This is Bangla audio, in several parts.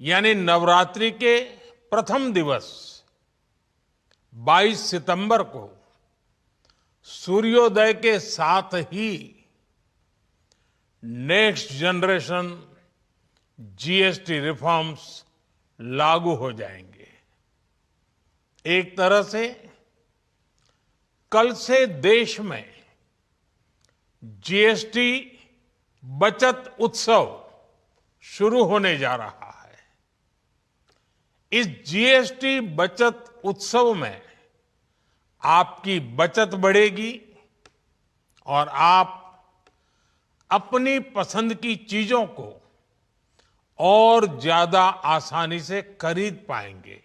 यानी नवरात्रि के प्रथम दिवस 22 सितंबर को सूर्योदय के साथ ही नेक्स्ट जनरेशन जीएसटी रिफॉर्म्स लागू हो जाएँगे। एक तरह से कल से देश में जीएसटी बचत उत्सव शुरू होने जा रहा है इस जीएसटी बचत उत्सव में आपकी बचत बढ़ेगी और आप अपनी पसंद की चीज़ों को और ज़्यादा आसानी से खरीद पाएँगे।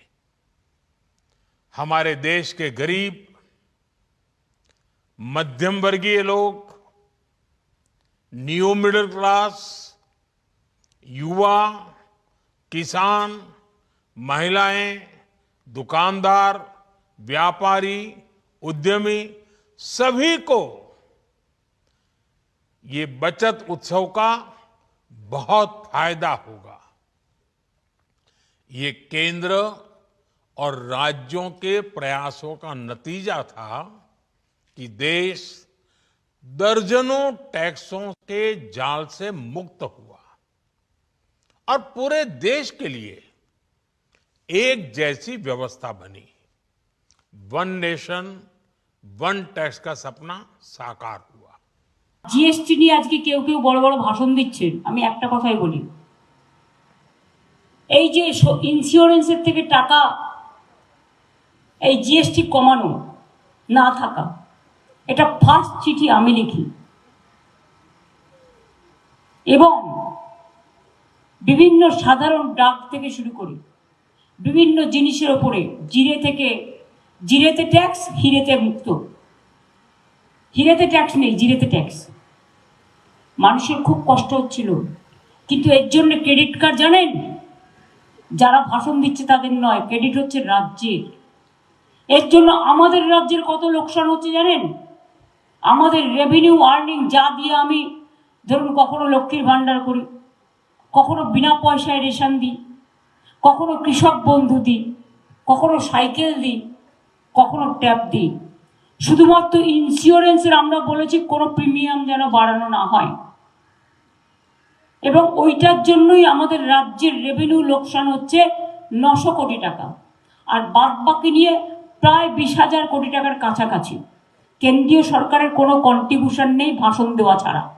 हमारे देश के गरीब, मध्यम वर्गीय लोग न्यू मिडिल क्लास युवा, किसान महिलाएँ, दुकानदार, व्यापारी, उद्यमी सभी को ये बचत उत्सव का बहुत फ़ायदा होगा। ये केंद्र और राज्यों के प्रयासों का नतीजा था कि देश दर्जनों टैक्सों के जाल से मुक्त हुआ और पूरे देश के लिए एक जैसी व्यवस्था बनी वन नेशन वन टैक्स का सपना साकार हुआ জিএসটি নিয়ে আজকে কেউ কেউ বড় বড় ভাষণ দিচ্ছেন আমি একটা কথাই বলি এই যে স- ইন্স্যুরেন্সের থেকে টাকা এই জিএসটি কমানো না থাকা এটা ফার্স্ট চিঠি আমি লিখি এবং বিভিন্ন সাধারণ ডাক থেকে শুরু করি বিভিন্ন জিনিসের ওপরে জিরে থেকে, জিরেতে ট্যাক্স হিরেতে মুক্ত। হিরেতে ট্যাক্স নেই, জিরেতে ট্যাক্স মানুষের খুব কষ্ট হচ্ছিল। কিন্তু এর জন্য ক্রেডিট কার্ড জানেন? যারা ভাষণ দিচ্ছে তাদের নয় ক্রেডিট হচ্ছে রাজ্যের। এর জন্য আমাদের রাজ্যের কত লোকসান হচ্ছে জানেন? আমাদের রেভিনিউ আর্নিং যা দিয়ে আমি, ধরুন কখনো লক্ষ্মীর ভাণ্ডার করি, কখনো বিনা পয়সায় রেশন দিই। কখনো কৃষক বন্ধু দিই, কখনো সাইকেল দিই, কখনো ট্যাব দিই। শুধুমাত্র ইন্স্যুরেন্সের আমরা বলেছি কোনো প্রিমিয়াম যেন বাড়ানো না হয়। এবং ওইটার জন্যই আমাদের রাজ্যের রেভিনিউ লোকসান হচ্ছে নশো কোটি টাকা। আর বাদ বাকি নিয়ে প্রায় বিশ হাজার কোটি টাকার কাছাকাছি। কেন্দ্রীয় সরকারের কোনো কন্ট্রিবিউশন নেই, ভাষণ দেওয়া ছাড়া।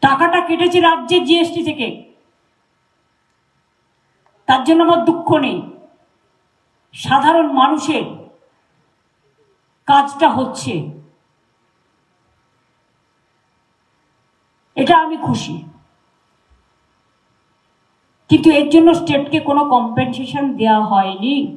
টাকাটা কেটেছে রাজ্যের জিএসটি থেকে। তার জন্য আমার দুঃখ নেই। সাধারণ মানুষের কাজটা হচ্ছে। এটা আমি খুশি। কিন্তু এর জন্য স্টেটকে কোনো কম্পেনসেশন দেওয়া হয়নি।